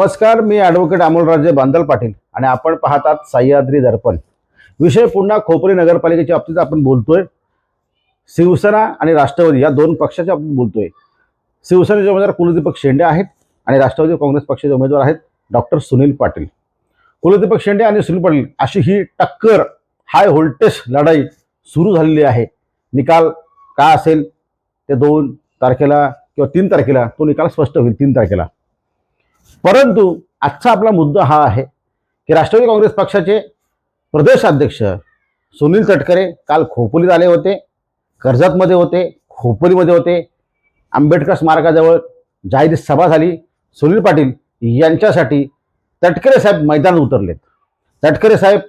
नमस्कार मी ॲडव्होकेट अमोलराजे बांदल पाटील आणि आपण पाहतात सह्याद्री दर्पण. विषय पुन्हा खोपरी नगरपालिकेच्या बाबतीत आपण बोलतोय. शिवसेना आणि राष्ट्रवादी या दोन पक्षाच्या बाबतीत बोलतोय. शिवसेनेचे उमेदवार कुलदीपक शेंडे आहेत आणि राष्ट्रवादी काँग्रेस पक्षाचे उमेदवार आहेत डॉक्टर सुनील पाटील. कुलदीपक शेंडे आणि सुनील पाटील अशी ही टक्कर हाय व्होल्टेज लढाई सुरू झालेली आहे. निकाल काय असेल? ते दोन तारखेला किंवा तीन तारखेला तो निकाल स्पष्ट होईल तीन तारखेला. परंतु आजचा आपला मुद्दा हा आहे की राष्ट्रवादी काँग्रेस पक्षाचे प्रदेशाध्यक्ष सुनील तटकरे काल खोपोलीत आले होते कर्जतमध्ये होते खोपोलीमध्ये होते. आंबेडकर स्मारकाजवळ जाहीर सभा झाली. सुनील पाटील यांच्यासाठी तटकरे साहेब मैदानात उतरलेत. तटकरे साहेब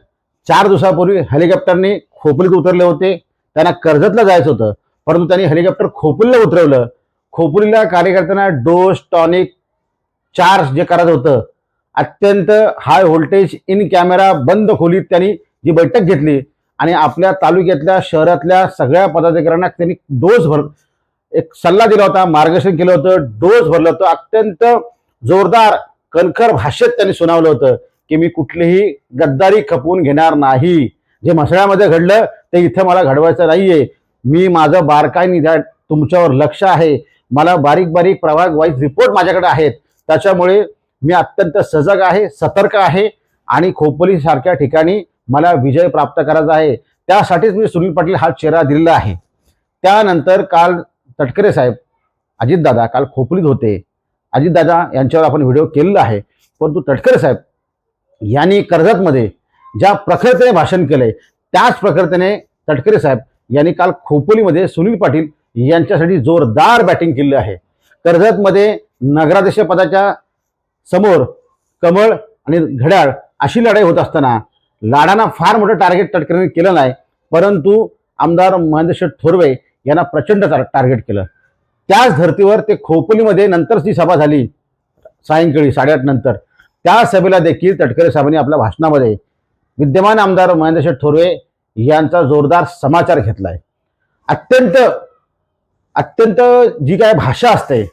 चार दिवसापूर्वी हेलिकॉप्टरने खोपोलीत उतरले होते. त्यांना कर्जतला जायचं होतं परंतु त्यांनी हेलिकॉप्टर खोपोलीला उतरवलं. खोपोलीला कार्यकर्त्यांना डोस टॉनिक चार्ज जे करत होतं अत्यंत हाय व्होल्टेज इन कॅमेरा बंद खोलीत त्यांनी जी बैठक घेतली आणि आपल्या तालुक्यातल्या शहरातल्या सगळ्या पदाधिकाऱ्यांना त्यांनी डोस भर एक सल्ला दिला होता मार्गदर्शन केलं होतं डोस भरलं होतं. अत्यंत जोरदार कणखर भाषेत त्यांनी सुनावलं होतं की मी कुठलीही गद्दारी खपवून घेणार नाही. जे मसळ्यामध्ये घडलं ते इथं मला घडवायचं नाहीये. मी माझं बारकाईने तुमच्यावर लक्ष आहे. मला बारीक बारीक प्रभाग वाईज रिपोर्ट माझ्याकडे आहेत. त्याच्यामुळे मी अत्यंत सजग आहे सतर्क आहे आणि खोपोली सारख्या ठिकाणी मला विजय प्राप्त करायचा आहे. त्यासाठीच मी सुनील पाटील हा चेहरा दिलेला आहे. त्यानंतर काल तटकरे साहेब अजितदादा काल खोपलीत होते. अजितदादा यांच्यावर आपण व्हिडिओ केलेला आहे. परंतु तटकरे साहेब यांनी कर्जतमध्ये ज्या प्रखरतेने भाषण केलंय त्याच प्रखरतेने तटकरे साहेब यांनी काल खोपोलीमध्ये सुनील पाटील यांच्यासाठी जोरदार बॅटिंग केली आहे. कर्जतमध्ये नगराध्यक्ष पदाच्या समोर कमळ आणि घड्याळ अशी लढाई होत असताना लाडांना फार मोठं टार्गेट तटकरेने केलं नाही परंतु आमदार महेंद्रशेठ थोरवे यांना प्रचंड टार्गेट केलं. त्याच धर्तीवर ते खोपोलीमध्ये नंतर जी सभा झाली सायंकाळी साडेआठ नंतर. त्या सभेला देखील तटकरे साहेबांनी आपल्या भाषणामध्ये विद्यमान आमदार महेंद्रशेठ थोरवे यांचा जोरदार समाचार घेतला आहे अत्यंत अत्यंत जी काय भाषा असते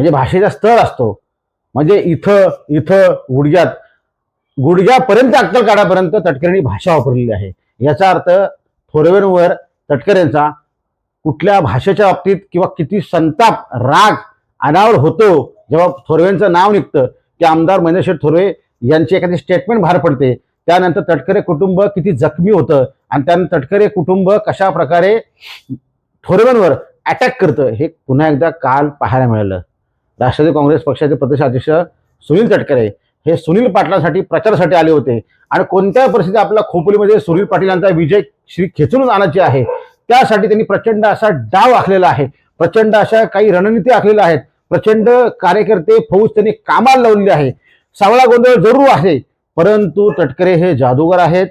म्हणजे भाषेचा स्तर असतो. म्हणजे इथं इथं गुडघ्यात गुडघ्यापर्यंत अक्कल काढापर्यंत तटकरेंनी भाषा वापरलेली आहे. याचा अर्थ थोरवेंवर तटकरेंचा कुठल्या भाषेच्या बाबतीत किंवा किती संताप राग अनावर होतो जेव्हा थोरवेंचं नाव निघतं की आमदार महेंद्रशेठ थोरवे यांची एखादी स्टेटमेंट बाहेर पडते. त्यानंतर तटकरे कुटुंब किती जखमी होतं आणि त्यानंतर तटकरे कुटुंब कशा प्रकारे थोरवेंवर अटॅक करतं हे पुन्हा एकदा काल पाहायला मिळालं. राष्ट्रवादी काँग्रेस पक्षाचे प्रदेशाध्यक्ष सुनील तटकरे हे सुनील पाटलांसाठी प्रचारासाठी आले होते. आणि कोणत्या परिस्थितीत आपल्या खोपोलीमध्ये सुनील पाटील यांचा विजय श्री खेचून आणायची आहे. त्यासाठी त्यांनी प्रचंड असा डाव आखलेला आहे. प्रचंड अशा काही रणनीती आखलेल्या आहेत. प्रचंड कार्यकर्ते फौज त्यांनी कामाला लावलेली आहे. सावळा गोंधळ जरूर आहे. परंतु तटकरे हे जादूगार आहेत.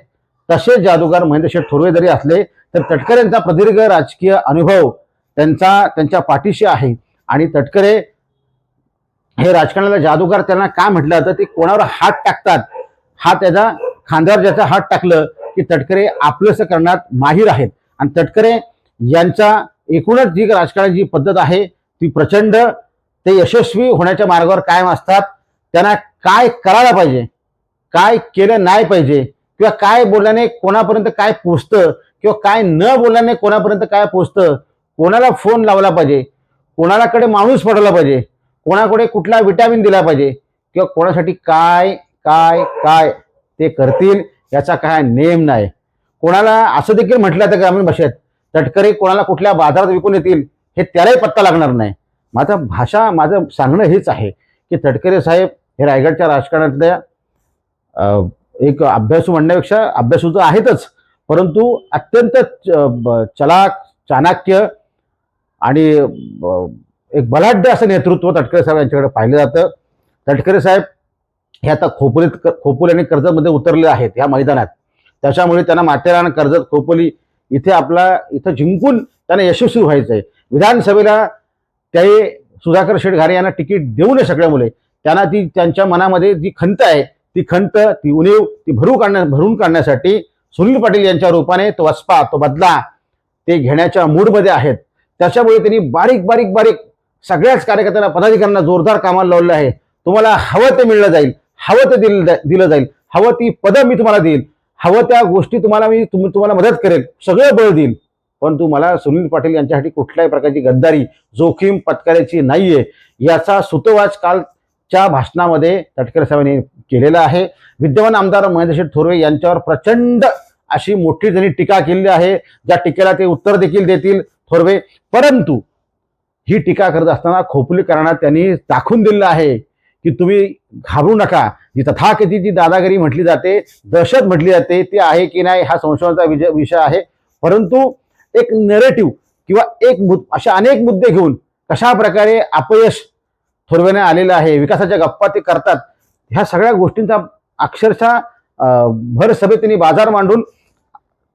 तसेच जादूगार महेंद्रशेठ थोरवे जरी असले तर तटकरे यांचा प्रदीर्घ राजकीय अनुभव त्यांचा त्यांच्या पाठीशी आहे. आणि तटकरे हे राजकारणाला जादूगार त्यांना काय म्हटलं जातं ते कोणावर हात टाकतात? हा त्याचा खांद्यावर ज्याचा हात टाकलं की तटकरे आपलंसं करण्यात माहीर आहेत. आणि तटकरे यांचा एकूणच जी राजकारणाची पद्धत आहे ती प्रचंड ते यशस्वी होण्याच्या मार्गावर कायम असतात. त्यांना काय करायला पाहिजे? काय केलं नाही पाहिजे? किंवा काय बोलल्याने कोणापर्यंत काय पोचतं? किंवा काय न बोलल्याने कोणापर्यंत काय पोचतं? कोणाला फोन लावला पाहिजे? कोणालाकडे माणूस पडवला पाहिजे? कोणाकडे कुठला विटॅमिन दिला पाहिजे? किंवा कोणासाठी काय काय काय ते करतील याचा काय नेम नाही. कोणाला असं देखील म्हटलं तर ग्रामीण भाषेत तटकरे कोणाला कुठल्या बाजारात विकून येतील हे त्यालाही पत्ता लागणार नाही. माझं भाषा माझं सांगणं हेच आहे की तटकरे साहेब हे रायगडच्या राजकारणातल्या एक अभ्यासू म्हणण्यापेक्षा अभ्यासू तर आहेतच परंतु अत्यंत च- ब- चलाक चाणक्य आणि एक बलाढ्य असं नेतृत्व तटकरे साहेब यांच्याकडे पाहिलं जातं. तटकरे साहेब हे आता खोपोलीत खोपोली आणि कर्जतमध्ये उतरले आहेत या मैदानात. त्याच्यामुळे त्यांना माथेरान कर्जत खोपोली इथे आपला इथं जिंकून त्यांना यशस्वी व्हायचं आहे. विधानसभेला ते सुधाकर शेटघारे यांना तिकीट देऊ नये सगळ्यामुळे. त्यांना ती त्यांच्या मनामध्ये जी खंत आहे ती खंत ती उणीव ती भरू काढण्या भरून काढण्यासाठी सुनील पाटील यांच्या रूपाने तो वसपा तो बदला ते घेण्याच्या मूडमध्ये आहेत. त्याच्यामुळे त्यांनी बारीक बारीक बारीक सगळ्याच कार्यकर्त्यांना पदाधिकाऱ्यांना जोरदार कामाला लावलेलं आहे. तुम्हाला हवं ते मिळलं जाईल हवं ते दिलं जा- दिलं जाईल हवं ती पदं मी तुम्हाला देईल हवं त्या गोष्टी तुम्हाला मी तुम- तुम्हाला मदत करेल सगळं बळ देईल परंतु मला सुनील पाटील यांच्यासाठी कुठल्याही प्रकारची गद्दारी जोखीम पत्करायची नाहीये याचा सुतोवाच कालच्या भाषणामध्ये तटकरे साहेबांनी केलेला आहे. विद्यमान आमदार महेंद्रशेठ थोरवे यांच्यावर प्रचंड अशी मोठी त्यांनी टीका केलेली आहे. ज्या टीकेला ते उत्तर देखील देतील थोरवे. परंतु ही टीका करत असताना खोपलीकरणात त्यांनी दाखवून दिलेलं आहे की तुम्ही घाबरू नका. जी तथाकथित दादागिरी म्हटली जाते दहशत म्हटली जाते ती आहे की नाही हा संशोधनाचा विजय विषय आहे. परंतु एक नेरेटिव्ह किंवा एक मुद अशा अनेक मुद्दे घेऊन कशा प्रकारे अपयश थोरव्याने आलेलं आहे विकासाच्या गप्पा ते करतात ह्या सगळ्या गोष्टींचा अक्षरशः भर सभेत त्यांनी बाजार मांडून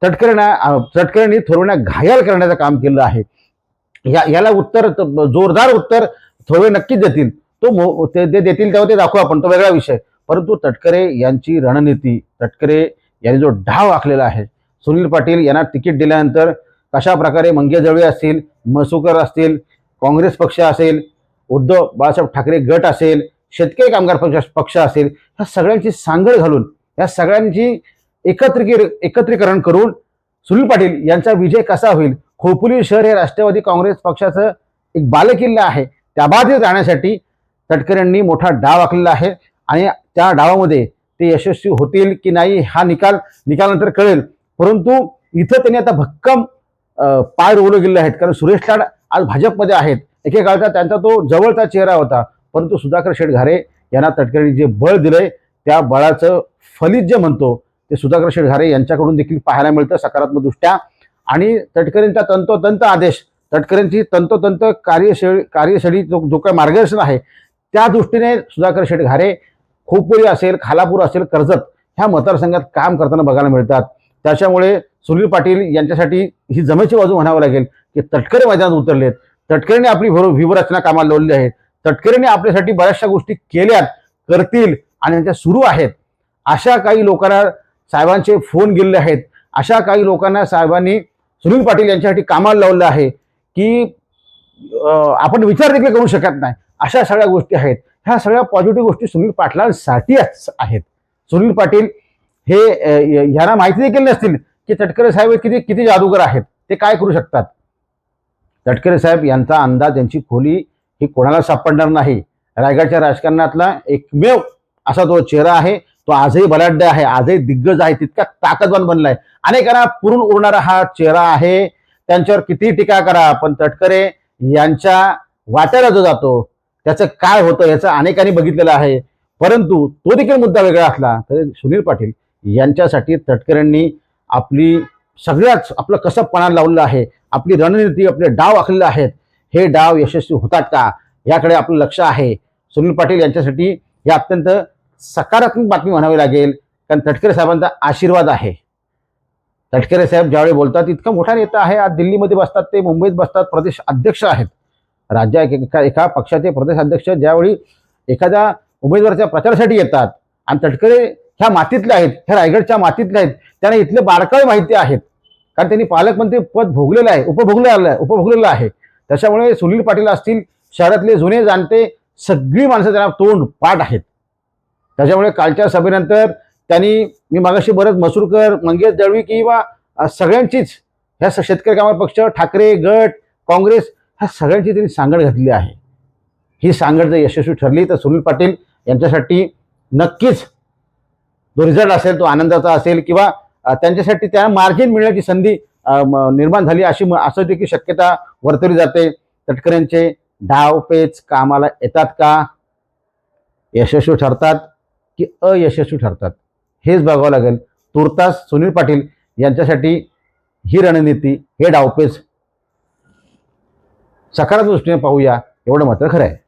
तटकरण्या अं, तटकऱ्यांनी थोरवेना घायल करण्याचं काम केलं आहे. या याला उत्तर जोरदार उत्तर थोडे नक्कीच देतील. तो मो- ते देतील तेव्हा ते दाखवू आपण तो वेगळा विषय. परंतु तटकरे यांची रणनीती तटकरे यांनी जो डाव आखलेला आहे सुनील पाटील यांना तिकीट दिल्यानंतर कशा प्रकारे मंगे जळवे असतील मसुकर असतील काँग्रेस पक्ष असेल उद्धव बाळासाहेब ठाकरे गट असेल शेतकरी कामगार पक्ष पक्ष असेल ह्या सगळ्यांची सांगड घालून या सगळ्यांची एकत्रिकी एकत्रीकरण करून सुनील पाटील यांचा विजय कसा होईल? खोपोली शहर हे राष्ट्रवादी काँग्रेस पक्षाचं एक बालेकिल्ला आहे. त्या बाधित राहण्यासाठी तटकऱ्यांनी मोठा डाव आखलेला आहे आणि त्या डावामध्ये ते यशस्वी होतील की नाही हा निकाल निकालानंतर कळेल. परंतु इथं त्यांनी आता भक्कम पाय रोवले गेले आहेत. कारण सुरेश लाड आज भाजपमध्ये आहेत. एकेकाळचा त्यांचा तो जवळचा चेहरा होता. परंतु सुधाकर शेठ घारे यांना तटकऱ्यांनी जे बळ दिलंय त्या बळाचं फलित जे म्हणतो ते सुधाकर शेटघारे यांच्याकडून देखील पाहायला मिळतं सकारात्मक दृष्ट्या आणि तटकरेंचा तंतोतंत आदेश तटकरेंची तंतोतंत कार्यशैली कार्यशैली जो जो काही मार्गदर्शन आहे त्या दृष्टीने सुधाकर शेटघारे खोपोली असेल खालापूर असेल कर्जत ह्या मतदारसंघात काम करताना बघायला मिळतात. त्याच्यामुळे सुनील पाटील यांच्यासाठी ही जमेची बाजू म्हणावं लागेल की तटकरे मैदानात उतरलेत. तटकरेने आपली भर व्यूहरचना कामाला लावलेली आहे तटकरेने आपल्यासाठी बऱ्याचशा गोष्टी केल्यात करतील आणि त्यांच्या सुरू आहेत. अशा काही लोकांना साहेबांचे फोन गेलेले आहेत. अशा काही लोकांना साहेबांनी सुनील पाटील यांच्यासाठी कामाला लावलं आहे की आपण विचार देखील करू शकत नाही. अशा सगळ्या गोष्टी आहेत. ह्या सगळ्या पॉझिटिव्ह गोष्टी सुनील पाटलांसाठी आहेत. सुनील पाटील हे ह्यांना माहिती देखील नसतील की तटकरे साहेब किती किती जादूगर आहेत. ते काय करू शकतात? तटकरे साहेब यांचा अंदाज यांची खोली ही कोणाला सापडणार नाही. रायगडच्या राजकारणातला एकमेव असा तो चेहरा आहे. तो आजही बलाढ्य आहे आजही दिग्गज आहे तितका ताकदवान बनलाय. अनेकांना पुरून उरणारा हा चेहरा आहे. त्यांच्यावर किती टीका करा पण तटकरे यांच्या वाट्याला जो जातो त्याचं काय होतं याचं अनेकांनी बघितलेलं आहे. परंतु तो देखील मुद्दा वेगळा असला तरी सुनील पाटील यांच्यासाठी तटकरेंनी आपली सगळ्याच आपलं कसं पणाला लावलेलं आहे. आपली रणनीती आपले डाव आखलेले आहेत. हे डाव यशस्वी होतात का? याकडे आपलं लक्ष आहे. सुनील पाटील यांच्यासाठी हे अत्यंत सकारात्मक बातमी म्हणावी लागेल. कारण तटकरे साहेबांचा आशीर्वाद आहे. तटकरे साहेब ज्यावेळी बोलतात इतका मोठा नेता आहे. आज दिल्लीमध्ये बसतात ते मुंबईत बसतात प्रदेश अध्यक्ष आहेत. राज्या एका एका पक्षाचे प्रदेश अध्यक्ष ज्यावेळी एखाद्या उमेदवाराच्या प्रचारासाठी येतात आणि तटकरे ह्या मातीतले आहेत ह्या रायगडच्या मातीतले आहेत त्यांना इथले बारकावे माहिती आहेत. कारण त्यांनी पालकमंत्री पद भोगलेलं आहे उपभोगले आलं आहे उपभोगलेलं आहे. त्याच्यामुळे सुनील पाटील असतील शहरातले जुने जाणते सगळी माणसं त्यांना तोंड पाठ आहेत. त्याच्यामुळे कालच्या सभेनंतर त्यांनी मी मागाशी बरंच मसूरकर मंगेश दळवी किंवा सगळ्यांचीच ह्या स- शेतकरी कामगार पक्ष ठाकरे गट काँग्रेस ह्या सगळ्यांची त्यांनी सांगड घातली आहे. ही सांगड जर यशस्वी ठरली तर सुनील पाटील यांच्यासाठी नक्कीच जो रिझल्ट असेल तो आनंदाचा असेल किंवा त्यांच्यासाठी त्या मार्जिन मिळण्याची संधी म- निर्माण झाली अशी म- असं देखील शक्यता वर्तवली जाते. तटकऱ्यांचे डाव पेच कामाला येतात का? यशस्वी ठरतात. की अयशस्वी ठरतात. हेच बघावं लागेल. तुर्तास सुनील पाटील यांच्यासाठी ही रणनीती हे डावपेच. सकारात्मक दृष्टीने पाहूया एवढं मात्र खरं आहे.